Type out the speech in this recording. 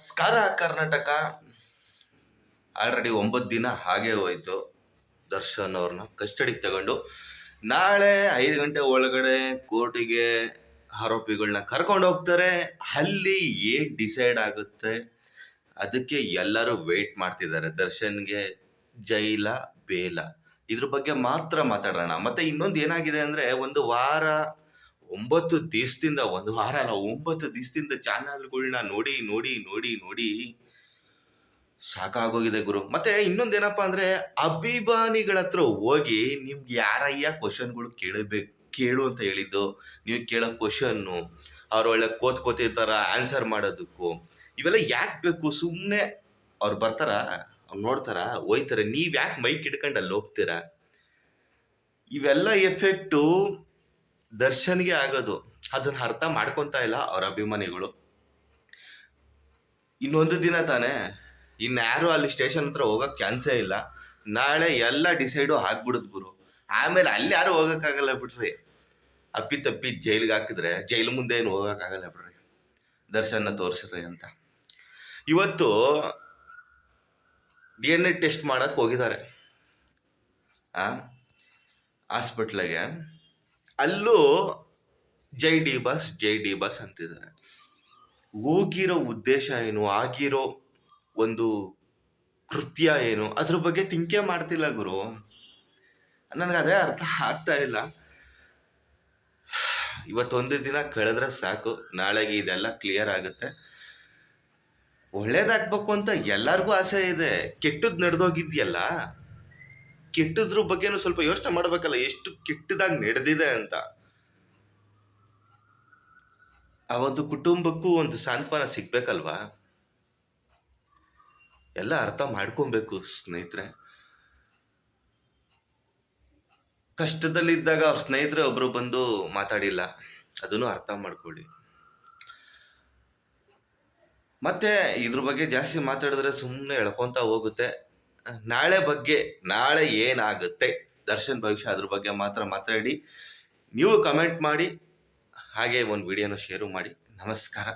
ಸ್ಕಾರ Karnataka. Already ಒಂಬತ್ತು ದಿನ ಹಾಗೆ ಹೋಯಿತು ದರ್ಶನ್ ಅವ್ರನ್ನ ಕಸ್ಟಡಿಗೆ ತಗೊಂಡು. ನಾಳೆ ಐದು ಗಂಟೆ ಒಳಗಡೆ ಕೋರ್ಟಿಗೆ ಆರೋಪಿಗಳನ್ನ ಕರ್ಕೊಂಡು ಹೋಗ್ತಾರೆ. ಅಲ್ಲಿ ಏನು ಡಿಸೈಡ್ ಆಗುತ್ತೆ? ಅದಕ್ಕೆ ಎಲ್ಲರೂ ವೆಯ್ಟ್ ಮಾಡ್ತಿದ್ದಾರೆ. ದರ್ಶನ್ಗೆ ಜೈಲ, ಬೇಲ. ಇದ್ರ ಬಗ್ಗೆ ಮಾತ್ರ ಮಾತಾಡೋಣ. ಮತ್ತೆ ಇನ್ನೊಂದು ಏನಾಗಿದೆ ಅಂದ್ರೆ ಒಂದು ವಾರ ಒಂಬತ್ತು ದಿವಸದಿಂದ, ಒಂದು ವಾರ ಅಲ್ಲ, ಒಂಬತ್ತು ದಿವಸದಿಂದ ಚಾನಲ್ಗಳನ್ನ ನೋಡಿ ನೋಡಿ ನೋಡಿ ನೋಡಿ ಸಾಕಾಗೋಗಿದೆ ಗುರು. ಮತ್ತೆ ಇನ್ನೊಂದೇನಪ್ಪ ಅಂದ್ರೆ ಅಭಿಮಾನಿಗಳ ಹತ್ರ ಹೋಗಿ ನಿಮ್ಗೆ ಯಾರಯ್ಯ ಕ್ವಶನ್ಗಳು ಕೇಳಬೇಕು, ಕೇಳು ಅಂತ ಹೇಳಿದ್ದು. ನೀವು ಕೇಳೋ ಕ್ವಶನ್ನು ಅವ್ರು ಒಳ್ಳೆ ಕೋತ್ ಕೋತಿರ್ತಾರ ಆನ್ಸರ್ ಮಾಡೋದಕ್ಕೂ. ಇವೆಲ್ಲ ಯಾಕೆ ಬೇಕು? ಸುಮ್ಮನೆ ಅವ್ರು ಬರ್ತಾರ? ಅವ್ರು ನೋಡ್ತಾರ? ಹೋಯ್ತಾರೆ ನೀವು ಯಾಕೆ ಮೈಕ್ ಇಟ್ಕೊಂಡು ಅಲ್ಲಿ ಹೋಗ್ತೀರಾ? ಇವೆಲ್ಲ ಎಫೆಕ್ಟು ದರ್ಶನ್ಗೆ ಆಗೋದು. ಅದನ್ನ ಅರ್ಥ ಮಾಡ್ಕೊತಾ ಇಲ್ಲ ಅವ್ರ ಅಭಿಮಾನಿಗಳು. ಇನ್ನೊಂದು ದಿನ ತಾನೇ ಇನ್ಯಾರು ಅಲ್ಲಿ ಸ್ಟೇಷನ್ ಹತ್ರ ಹೋಗೋಕೆ ಚಾನ್ಸೇ ಇಲ್ಲ. ನಾಳೆ ಎಲ್ಲ ಡಿಸೈಡು ಆಗ್ಬಿಡುದು ಗುರು. ಆಮೇಲೆ ಅಲ್ಲಿ ಯಾರು ಹೋಗೋಕ್ಕಾಗಲ್ಲ ಬಿಡ್ರಿ. ಅಪ್ಪಿ ತಪ್ಪಿ ಜೈಲಿಗೆ ಹಾಕಿದ್ರೆ, ಜೈಲು ಮುಂದೆ ಏನು ಹೋಗೋಕ್ಕಾಗಲ್ಲ ಬಿಡ್ರಿ. ದರ್ಶನ ತೋರಿಸ್ರಿ ಅಂತ. ಇವತ್ತು ಡಿ ಎನ್ ಎ ಟೆಸ್ಟ್ ಮಾಡೋಕೆ ಹೋಗಿದ್ದಾರೆ. ಹಾಸ್ಪಿಟ್ಲಿಗೆ ಅಲ್ಲೂ Jai D boss, Jai D boss ಅಂತಿದ್ದಾರೆ. ಹೋಗಿರೋ ಉದ್ದೇಶ ಏನು? ಆಗಿರೋ ಒಂದು ಕೃತ್ಯ ಏನು? ಅದ್ರ ಬಗ್ಗೆ ತಿಂಕೆ ಮಾಡ್ತಿಲ್ಲ ಗುರು. ನನಗೆ ಅದೇ ಅರ್ಥ ಆಗ್ತಾ ಇಲ್ಲ. ಇವತ್ತೊಂದು ದಿನ ಕಳೆದ್ರೆ ಸಾಕು. ನಾಳೆಗೆ ಇದೆಲ್ಲ ಕ್ಲಿಯರ್ ಆಗುತ್ತೆ. ಒಳ್ಳೇದಾಗ್ಬೇಕು ಅಂತ ಎಲ್ಲರಿಗೂ ಆಸೆ ಇದೆ. ಕೆಟ್ಟದ್ದು ನಡೆದೋಗಿದ್ಯಲ್ಲ? ಕೆಟ್ಟದ್ರ ಬಗ್ಗೆನೂ ಸ್ವಲ್ಪ ಯೋಚನೆ ಮಾಡ್ಬೇಕಲ್ಲ, ಎಷ್ಟು ಕೆಟ್ಟದಾಗಿ ನಡೆದಿದೆ ಅಂತ. ಆ ಒಂದು ಕುಟುಂಬಕ್ಕೂ ಒಂದು ಸಾಂತ್ವನ ಸಿಗ್ಬೇಕಲ್ವಾ? ಎಲ್ಲ ಅರ್ಥ ಮಾಡ್ಕೊಬೇಕು ಸ್ನೇಹಿತರೆ. ಕಷ್ಟದಲ್ಲಿದ್ದಾಗ ಅವ್ರ ಸ್ನೇಹಿತರೆ ಒಬ್ರು ಬಂದು ಮಾತಾಡಿಲ್ಲ. ಅದನ್ನು ಅರ್ಥ ಮಾಡ್ಕೊಳ್ಳಿ. ಮತ್ತೆ ಇದ್ರ ಬಗ್ಗೆ ಜಾಸ್ತಿ ಮಾತಾಡಿದ್ರೆ ಸುಮ್ಮನೆ ಎಳ್ಕೊಂತ ಹೋಗುತ್ತೆ. ನಾಳೆ ಬಗ್ಗೆ, ನಾಳೆ ಏನಾಗುತ್ತೆ? ದರ್ಶನ್ ಭವಿಷ್ಯ ಅದ್ರ ಬಗ್ಗೆ ಮಾತ್ರ ಮಾತಾಡಿ. ನೀವು ಕಮೆಂಟ್ ಮಾಡಿ, ಹಾಗೆ ಒಂದು ವಿಡಿಯೋನ ಶೇರು ಮಾಡಿ. ನಮಸ್ಕಾರ.